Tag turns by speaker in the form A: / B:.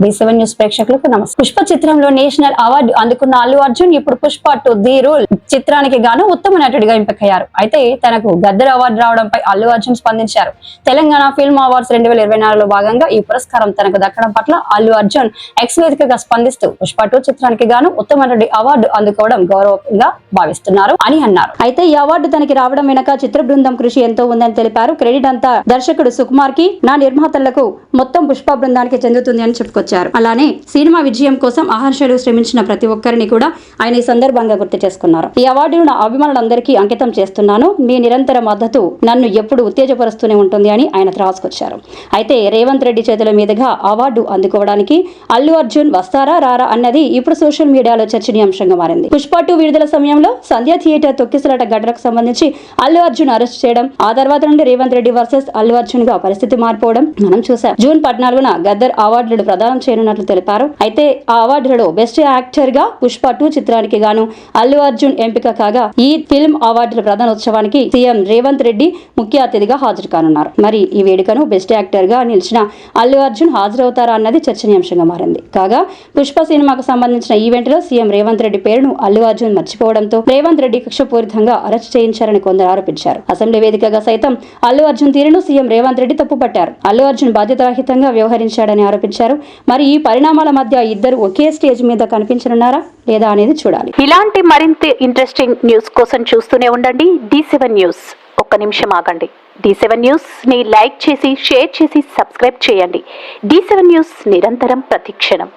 A: డిసెవెన్ news ప్రేక్షకులకు నమస్కారం. పుష్ప చిత్రంలో నేషనల్ అవార్డు అందుకున్న అల్లు అర్జున్ ఇప్పుడు పుష్ప టు ది రూల్. చిత్రానికి గాను ఉత్తమ నటుడిగా ఎంపికయ్యారు. అయితే తనకు గద్దర్ అవార్డు రావడంపై అల్లు అర్జున్ స్పందించారు. తెలంగాణ ఫిల్మ్ అవార్డ్స్ రెండు వేల ఇరవై నాలుగులో భాగంగా ఈ పురస్కారం తనకు దక్కడం పట్ల అల్లు అర్జున్ ఎక్స్ వేదికగా స్పందిస్తూ పుష్ప టూ చిత్రానికి గాను ఉత్తమ నటుడి అవార్డు అందుకోవడం గౌరవంగా భావిస్తున్నారు అని అన్నారు. అయితే ఈ అవార్డు తనకి రావడం వెనక చిత్ర బృందం కృషి ఎంతో ఉందని తెలిపారు. క్రెడిట్ అంతా దర్శకుడు సుకుమార్కి నా నిర్మాతలకు మొత్తం పుష్ప బృందానికి చెందుతుంది అని చెప్పుకొచ్చారు. అలానే సినిమా విజయం కోసం ఆహర్షలు శ్రమించిన ప్రతి ఒక్కరిని కూడా ఆయన ఈ సందర్భంగా గుర్తు చేసుకున్నారు. ఈ అవార్డును నా అభిమానులందరికీ అంకితం చేస్తున్నాను. మీ నిరంతర మద్దతు నన్ను ఎప్పుడు ఉత్తేజపరుస్తూనే ఉంటుంది అని ఆయన త్రాసుకొచ్చారు. అయితే రేవంత్ రెడ్డి చేతుల మీదుగా అవార్డు అందుకోవడానికి అల్లు అర్జున్ వస్తారా రారా అన్నది ఇప్పుడు సోషల్ మీడియాలో చర్చనీయాంశంగా మారింది. పుష్ప టూ విడుదల సమయంలో సంధ్యా థియేటర్ తొక్కిసలాట ఘటనకు సంబంధించి అల్లు అర్జున్ అరెస్ట్ చేయడం ఆ తర్వాత నుండి రేవంత్ రెడ్డి వర్సెస్ అల్లు అర్జున్గా పరిస్థితి మారిపోవడం మనం చూసాం జూన్ పద్నాలుగున గద్దర్ అవార్డులు ప్రదానం చేయనున్నట్లు తెలిపారు. అయితే ఆ అవార్డులలో బెస్ట్ యాక్టర్గా పుష్ప టూ చిత్రానికి గాను అల్లు అర్జున్ ఎంపిక కాగా ఈ ఫిల్మ్ అవార్డుల ప్రధానోత్సవానికి సీఎం రేవంత్ రెడ్డి ముఖ్య అతిథిగా హాజరు కానున్నారు మరి ఈ వేడుకను బెస్ట్ యాక్టర్గా నిలిచిన అల్లు అర్జున్ హాజరవుతారా అన్నది చర్చనీయాంశంగా మారింది. కాగా పుష్ప సినిమాకు సంబంధించిన ఈవెంట్లో సీఎం రేవంత్ రెడ్డి పేరును అల్లు అర్జున్ మర్చిపోవడంతో రేవంత్ రెడ్డి కక్షపూరితంగా అరెస్ట్ చేయించారని కొందరు ఆరోపించారు. అసెంబ్లీ వేదికగా సైతం అల్లు అర్జున్ తీరును సీఎం రేవంత్ రెడ్డి తప్పుపట్టారు. అల్లు అర్జున్ బాధ్యతారహితంగా వ్యవహరించాడని ఆరోపించారు. మరి ఈ పరిణామాల మధ్య ఇద్దరు ఒకే స్టేజ్ మీద కనిపించనున్నారా లేదా అనేది చూడాలి.
B: ఇలాంటి మరింత ఇంట్రెస్టింగ్ న్యూస్ కోసం చూస్తూనే ఉండండి. డి సెవెన్ న్యూస్ ఒక్క నిమిషం ఆగండి. డి సెవెన్ న్యూస్ని లైక్ చేసి షేర్ చేసి సబ్స్క్రైబ్ చేయండి. డి సెవెన్ న్యూస్ నిరంతరం ప్రతిక్షణం.